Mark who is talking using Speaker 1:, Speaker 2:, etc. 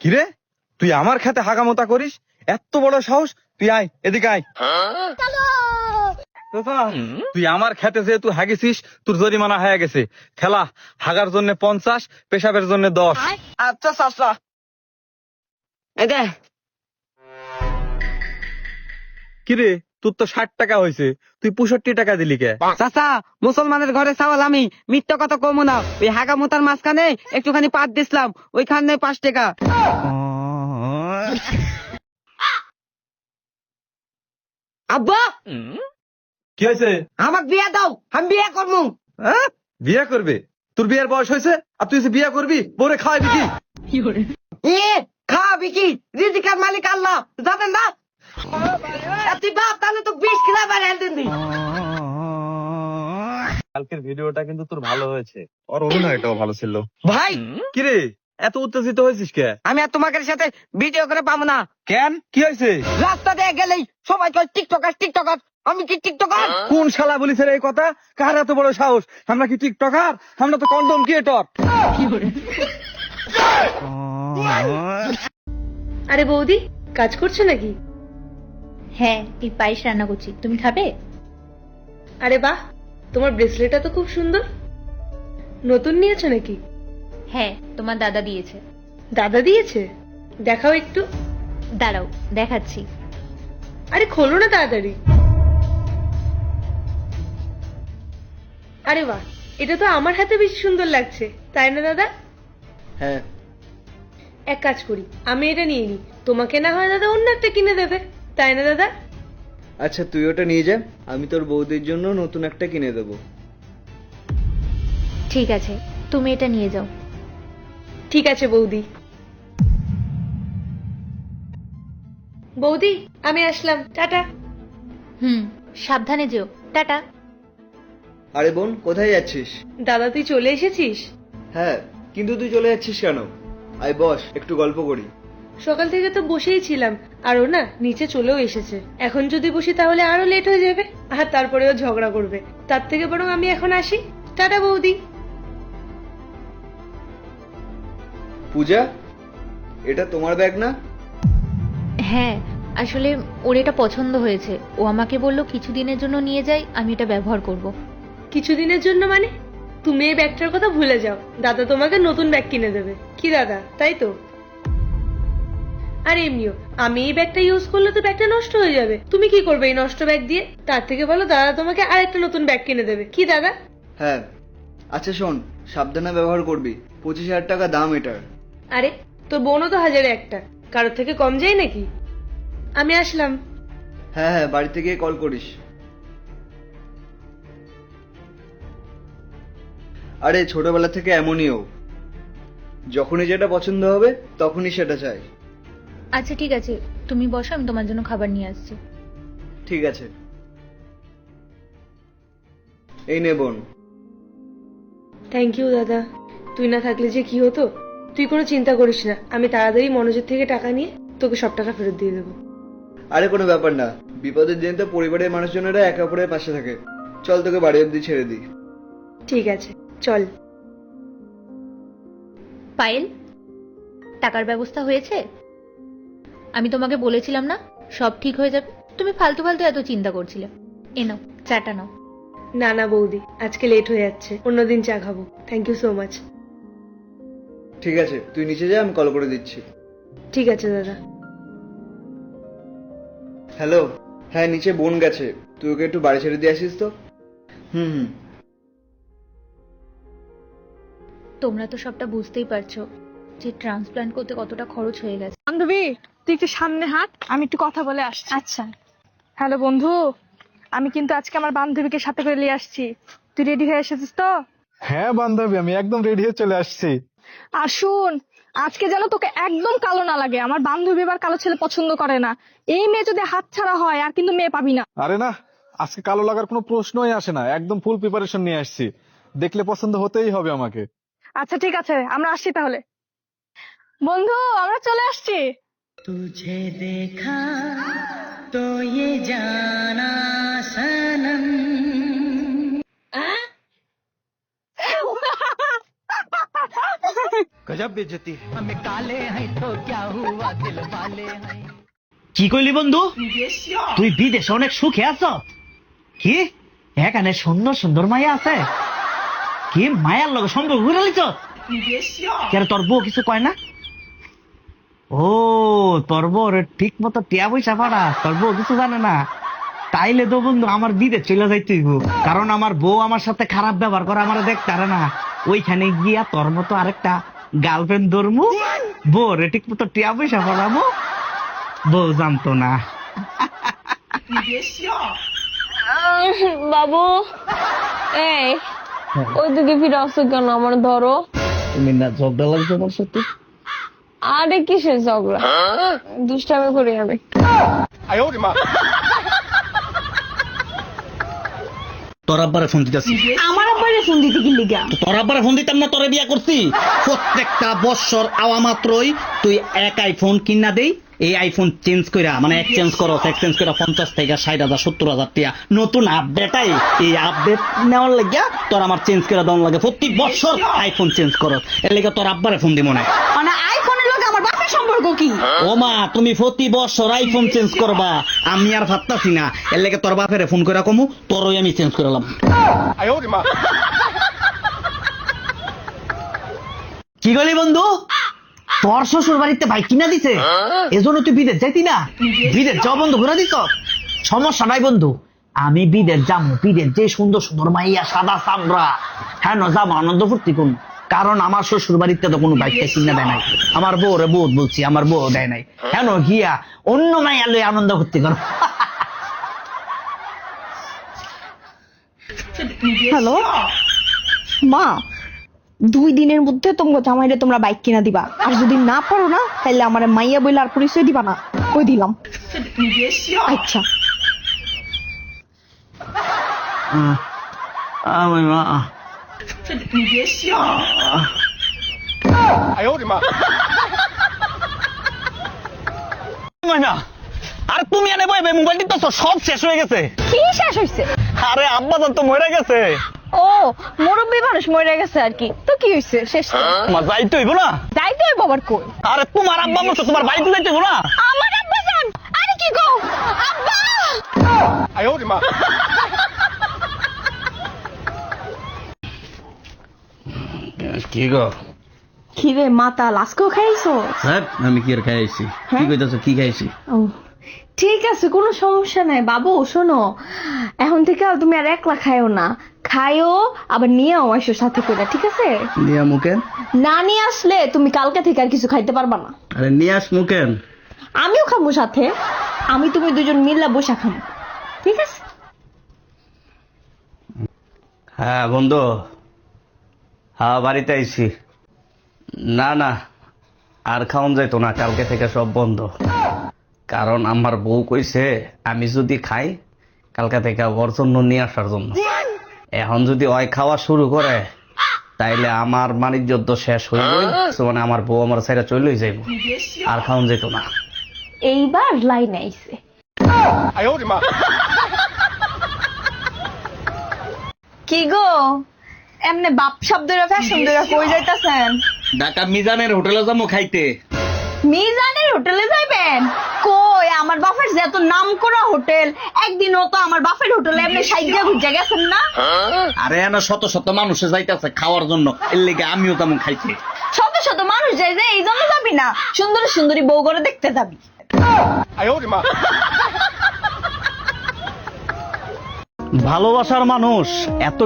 Speaker 1: কিরে? তুই আমার খাতে হাগামোতা করিস? এত বড় সাহস? তুই আয় এদিকে আয়। তুই আমার খেতে যেহেতু হাগেছিস তোর জরিমানা হয়ে গেছে। খেলা হাগার জন্য পঞ্চাশ পেশাবের জন্য দশ।
Speaker 2: আচ্ছা চাচা। এই
Speaker 1: কিরে? তোর তো ষাট টাকা হয়েছে তুই পঁয়ষট্টি টাকা দিলি কে?
Speaker 2: চাচা মুসলমানের ঘরে চাওয়াল আমি মিথ্যা কথা কমু না। ওই হাগা মোতার মাঝখানে একটুখানি পাত দিছিলাম ওইখানে পাঁচ টাকা। আব্বা!
Speaker 1: কি হয়েছে
Speaker 2: আমাক বিয়া দাও আমি বিয়া করব
Speaker 1: হ্যাঁ? বিয়ে করবে? তোর বিয়ের বয়স হয়েছে আর তুই বিয়ে করবি বরে খাওয়াবি কি?
Speaker 2: এ খাওয়াবি কি? রিজিকার মালিক আল্লাহ জানেন না? তুই বাপ তাহলে তো বিষ খেলা বাইরে দিন। দি
Speaker 1: কালকের ভিডিওটা কিন্তু তোর ভালো হয়েছে। ওর অভিনয়টাও ভালো ছিল।
Speaker 2: ভাই!
Speaker 1: কিরে এত উত্তেজিত হয়েছিস কে?
Speaker 2: আমি আর তোমাদের সাথে ভিডিও করে পাবো না।
Speaker 1: কেন? কি হয়েছে?
Speaker 2: রাস্তা দিয়ে গেলেই সবাই কয় টিকটকার টিকটকার আমি কি টিকটকার
Speaker 1: কোন শালা বলিস রে এই কথা? কার এত বড় সাহস? আমরা কি টিকটকার আমরা তো কন্ডম ক্রিয়েটর
Speaker 3: আরে বৌদি কাজ করছ নাকি?
Speaker 4: হ্যাঁ এই পায়েস রান্না করছি। তুমি খাবে?
Speaker 3: আরে বাহ তোমার ব্রেসলেটটা তো খুব সুন্দর। নতুন নিয়েছো নাকি?
Speaker 4: হ্যাঁ তোমার দাদা দিয়েছে।
Speaker 3: দাদা দিয়েছে? দেখাও একটু।
Speaker 4: দাঁড়াও দেখাচ্ছি।
Speaker 3: আরে খোলো না তাড়াতাড়ি। আরে বাহ এটা তো আমার হাতে বেশি সুন্দর লাগছে তাই না দাদা?
Speaker 2: হ্যাঁ।
Speaker 3: এক কাজ করি আমি এটা নিয়ে নিই। তোমাকে না হয় দাদা অন্য একটা কিনে দেবে। তাই না দাদা?
Speaker 5: আচ্ছা তুই ওটা নিয়ে যা। আমি তোর বৌদির জন্য নতুন একটা কিনে দেবো।
Speaker 4: ঠিক আছে তুমি এটা নিয়ে যাও।
Speaker 3: ঠিক আছে বৌদি। বৌদি আমি আসলাম। টাটা।
Speaker 4: হুম সাবধানে যেও। টাটা।
Speaker 5: আরে বোন কোথায় যাচ্ছিস?
Speaker 3: দাদা তুই চলে এসেছিস?
Speaker 5: হ্যাঁ কিন্তু তুই চলে যাচ্ছিস কেন? আই বস একটু গল্প করি।
Speaker 3: সকাল থেকে তো বসেই ছিলাম আর ও না নিচে চলেও এসেছে। এখন যদি বসি তাহলে আরও লেট হয়ে যাবে আর তারপরেও ঝগড়া করবে। তার থেকে বরং আমি এখন আসি। টাটা বৌদি।
Speaker 5: পূজা এটা তোমার ব্যাগ না?
Speaker 4: হ্যাঁ আসলে ওর এটা পছন্দ হয়েছে। ও আমাকে বলল কিছুদিনের জন্য নিয়ে যাই আমি এটা ব্যবহার করব।
Speaker 3: কিছুদিনের জন্য মানে? তুমি এই ব্যাগটার কথা ভুলে যাও। দাদা তোমাকে নতুন ব্যাগ কিনে দেবে। কি দাদা তাই তো? আর এমনিও আমি এই ব্যাগটা ইউজ করলে তো ব্যাগটা নষ্ট হয়ে যাবে। তুমি কি করবে এই নষ্ট ব্যাগ দিয়ে? তার থেকে বলো দাদা তোমাকে আরেকটা নতুন ব্যাগ কিনে দেবে। কি দাদা?
Speaker 5: হ্যাঁ। আচ্ছা শোন সাবধানে ব্যবহার করবি। পঁচিশ হাজার টাকা দাম এটার।
Speaker 3: আরে তোর বোনও তো হাজারে একটা। কারোর থেকে কম যায় নাকি? আমি আসলাম।
Speaker 5: হ্যাঁ হ্যাঁ বাড়িতে গিয়ে কল করিস। আরে ছোটবেলা থেকে এমনই ও। যখনই যেটা পছন্দ হবে তখনই সেটা চাই।
Speaker 4: আচ্ছা ঠিক আছে। তুমি বসো আমি তোমার জন্য খাবার নিয়ে আসছি।
Speaker 5: ঠিক আছে। এই নে বোন।
Speaker 3: থ্যাংক ইউ দাদা। তুই না থাকলে যে কি হতো? তুই কোনো চিন্তা করিস না। আমি তাড়াতাড়ি মনোজের থেকে টাকা নিয়ে তোকে সব টাকা ফেরত দিয়ে দেবো।
Speaker 5: আরে কোনো ব্যাপার না। বিপদের দিন তো পরিবারের মানুষজনেরা একে অপরের পাশে থাকে। চল তোকে বাড়ি অব্দি ছেড়ে দিই।
Speaker 3: ঠিক আছে চল।
Speaker 4: পায়েল টাকার ব্যবস্থা হয়েছে? আমি তোমাকে বলেছিলাম না? সব ঠিক হয়ে যাবে। তুমি ফালতু ফালতু এত চিন্তা করছিলে। এ নাও চাটা নাও।
Speaker 3: না না বৌদি আজকে লেট হয়ে যাচ্ছে। অন্যদিন চা খাব। থ্যাংক ইউ সো মাচ
Speaker 5: ঠিক আছে তুই নিচে যা আমি কল করে দিচ্ছি।
Speaker 3: ঠিক আছে দাদা।
Speaker 5: হ্যালো হ্যাঁ নিচে বোন গেছে। তুই ওকে একটু বাড়ি ছেড়ে দিয়ে আসিস তো? হুম হুম।
Speaker 4: তোমরা তো সবটা বুঝতেই পারছ। যে ট্রান্সপ্লান্ট করতে কতটা খরচ হয়ে গেছে।
Speaker 6: বান্ধবী তুই একটু সামনে হাঁট আমি একটু কথা বলে আসছি।
Speaker 4: আচ্ছা।
Speaker 6: হ্যালো বন্ধু আমি কিন্তু আজকে আমার বান্ধবীকে সাথে করে নিয়ে আসছি। তুই রেডি হয়ে এসেছিস তো?
Speaker 1: হ্যাঁ বান্ধবী আমি একদম রেডি হয়ে চলে আসছি।
Speaker 6: আর শুন আজকে যেন তোকে একদম কালো না লাগে। আমার বান্ধবী এবার কালো ছেলে পছন্দ করে না। এই মেয়ে যদি হাত ছাড়া হয় আর কিন্তু মেয়ে পাবি না।
Speaker 7: আরে না আজকে কালো লাগার কোনো প্রশ্নই আসে না। একদম ফুল প্রিপারেশন নিয়ে আসছি। দেখলে পছন্দ হতেই হবে আমাকে।
Speaker 6: আচ্ছা ঠিক আছে আমরা আসছি তাহলে। বন্ধু আমরা চলে আসছি
Speaker 2: तुझे देखा तो ये जाना सनम
Speaker 8: কি কইলি বন্ধু তুই বিদেশে অনেক সুখে আছো কি এখানে সুন্দর সুন্দর মায়া আছে কি মায়ার লগে সম্পর্ক করে লিছ কেন তোর বউ কিছু কয় না ও তোর বউ ঠিক মতো টিয়া পয়সা পাড়া তোর বউ কিছু জানে না। তাইলে তো বন্ধু আমার বিদেশ চলে যাইতে। কারণ আমার বউ আমার সাথে খারাপ ব্যবহার করে আমার দেখতে পারে না। ওইখানে গিয়া তোর মতো আরেকটা গার্লফ্রেন্ড ধরমু। বউ রে ঠিক মতো টিয়া পয়সা পড়ামু। বউ জানতো না।
Speaker 6: বাবু এই ওইদিকে ফিরে আসছো কেন? আমার ধরো।
Speaker 8: তুমি না ঝগড়া লাগছে আমার সাথে?
Speaker 6: আরে কিসের ঝগড়া? দুষ্টামি করি আমি
Speaker 8: তোর আব্বারে ফোন দিতেছি।
Speaker 6: আমার আব্বারে ফোন দিতে কি লিগা?
Speaker 8: তোর আব্বারে ফোন দিতাম না তোরে বিয়া করছি। প্রত্যেকটা বছর আওয়া মাত্রই তুই এক আইফোন কিনা দেই এই আইফোন চেঞ্জ কইরা মানে এক্সচেঞ্জ করো এক্সচেঞ্জ কইরা পঞ্চাশ থেকে ষাট হাজার সত্তর হাজার টিয়া নতুন আপডেটাই এই আপডেট নেওয়ার লাগিয়া তোর আমার চেঞ্জ করে দেওয়ার লাগে। প্রতি বছর আইফোন চেঞ্জ করো। এর লেগে তোর আব্বারে ফোন দিব না।
Speaker 6: মানে বাপের সম্পর্ক কি?
Speaker 8: ও মা তুমি প্রতি বছর আইফোন চেঞ্জ করবা। আমি আর ভাবতাছি না। এর লেগে তোর বাপেরে ফোন করে কমু তোরই আমি চেঞ্জ করলাম কি গলি বন্ধু? তোর শ্বশুর বাড়িতে ভাই কিনা দিছে? এজন্য তুই বিদেশ যাইতি না? বিদেশ যাও বন্ধু ঘুরে দিছ সমস্যা নাই বন্ধু। আমি বিদেশ যাব বিদেশ যে সুন্দর সুন্দর মাইয়া সাদা চামড়া। হ্যাঁ যাব আনন্দ ফুর্তি করব কারণ আমার শ্বশুর বাড়িতে তো কোনো বাইকটা কিনা দেয় নাই। আমার বউ রে বহুত বলছি আমার বউ দেয় নাই। কেন গিয়া অন্য মাইয়া লই আনন্দ ফুর্তি করো
Speaker 6: হ্যালো? মা দুই দিনের মধ্যে তোমরা জামাইরে তোমরা বাইক কিনা দিবা। আর যদি না পারো না তাহলে আমার মাইয়া বইলে আর পরিচয় দিবা না। কই দিলাম? আচ্ছা।
Speaker 8: আহ, আমার মা ময়না আর তুমি এনে বইবে মোবাইল দিতেছ সব শেষ হয়ে গেছে
Speaker 6: কি শেষ হয়েছে
Speaker 8: আরে আব্বা তো মরে গেছে
Speaker 6: ও মুরব্বী মানুষ মরে গেছে আর কি তো কি হয়েছে শেষ তো।
Speaker 8: তোমার যাইতে হইব না
Speaker 6: যাইতে হইব আবার কই
Speaker 8: আরে তোমার আব্বা মরছে তোমার বাড়িতে যাইতে হইব না
Speaker 6: আমার আব্বা যান আরে কি গো আব্বা
Speaker 8: কি গো
Speaker 6: কি রে মাতা লাস্কো খাইছো
Speaker 8: স্যার আমি কি আর খাইছি কি কইতাছ কি খাইছি
Speaker 6: ও ঠিক আছে কোনো সমস্যা নাই বাবু শোনো এখন থেকে আর তুমি আর একলা না আবার নিয়েও আসো সাথে করে ঠিক আছে
Speaker 8: নিয়া মুকেন
Speaker 6: না নিয়ে আসলে তুমি কালকে থেকে আর কিছু খাইতে পারবা না
Speaker 8: আরে নিয়ে আস মুকেন
Speaker 6: আমিও খাব সাথে আমি তুমি দুজন মিল্লা বসা খাব ঠিক আছে
Speaker 8: হ্যাঁ বন্ধু হ্যাঁ বাড়িতে আইছি। না না আর খাওন যাইতো না কালকে থেকে সব বন্ধ। কারণ আমার বউ কইছে আমি যদি খাই কালকে থেকে ওর জন্য নিয়ে আসার জন্য। এখন যদি ওই খাওয়া শুরু করে তাইলে আমার বাণিজ্য তো শেষ হয়ে যাবে মানে আমার বউ আমার সাইডে চলেই যাইব। আর খাওন যেত না।
Speaker 6: এইবার লাইন আইছে। কি গো? এমনি বাপ শব্দরা ফ্যাশন দরা কই যাইতাছেন?
Speaker 8: ঢাকা মিজানের হোটেলে যাব খাইতে।
Speaker 6: মিজানের হোটেলে যাইবেন? কই আমার বাপের যে এত নাম করা হোটেল একদিনও তো আমার বাপের হোটেলে এমনি সাইজা ঘুরতে গেছেন না?
Speaker 8: আরে না শত শত মানুষে যাইতেছে খাওয়ার জন্য এর লেগে আমিও তেমন খাইছি
Speaker 6: শত শত মানুষ যায় যে এই জন্য যাবি না সুন্দর সুন্দরী বউ করে দেখতে যাবি।
Speaker 8: ভালোবাসার মানুষ এত